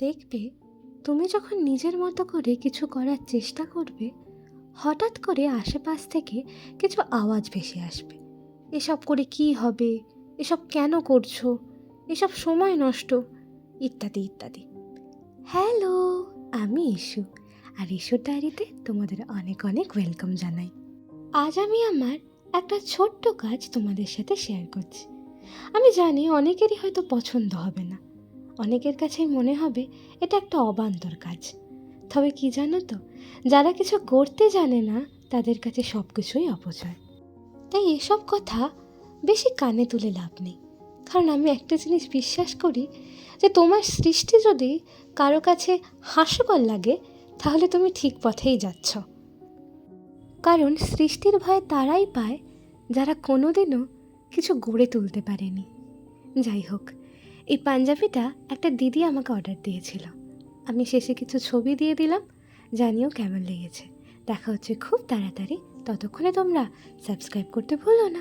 দেখবে তুমি যখন নিজের মতো করে কিছু করার চেষ্টা করবে, হঠাৎ করে আশেপাশ থেকে কিছু আওয়াজ ভেসে আসবে। এসব করে কি হবে? এসব কেন করছ? এসব সময় নষ্ট? ইত্যাদি ইত্যাদি। হ্যালো, আমি ইস্যু আর ইস্যুর ডায়েরিতে তোমাদের অনেক অনেক ওয়েলকাম জানাই। আজ আমি আমার একটা ছোট্ট কাজ তোমাদের সাথে শেয়ার করছি। আমি জানি অনেকেরই হয়তো পছন্দ হবে না। অনেকের কাছেই মনে হবে এটা একটা অবান্তর কাজ। তবে কি জানো তো, যারা কিছু করতে জানে না, তাদের কাছে সব কিছুই অপচয়। তাই এসব কথা বেশি কানে তুলে লাভ নেই। কারণ আমি একটা জিনিস বিশ্বাস করি যে তোমার সৃষ্টি যদি কারও কাছে হাস্যকর লাগে, তাহলে তুমি ঠিক পথেই যাচ্ছ। কারণ সৃষ্টির ভয় তারাই পায় যারা কোনোদিনও কিছু গড়ে তুলতে পারেনি। যাই হোক এই পাঞ্জাবিটা একটা দিদি আমাকে অর্ডার দিয়েছিল। আমি শেষে কিছু ছবি দিয়ে দিলাম, জানিও কেমন লেগেছে। দেখা হচ্ছে খুব তাড়াতাড়ি। ততক্ষণে তোমরা সাবস্ক্রাইব করতে ভুলো না।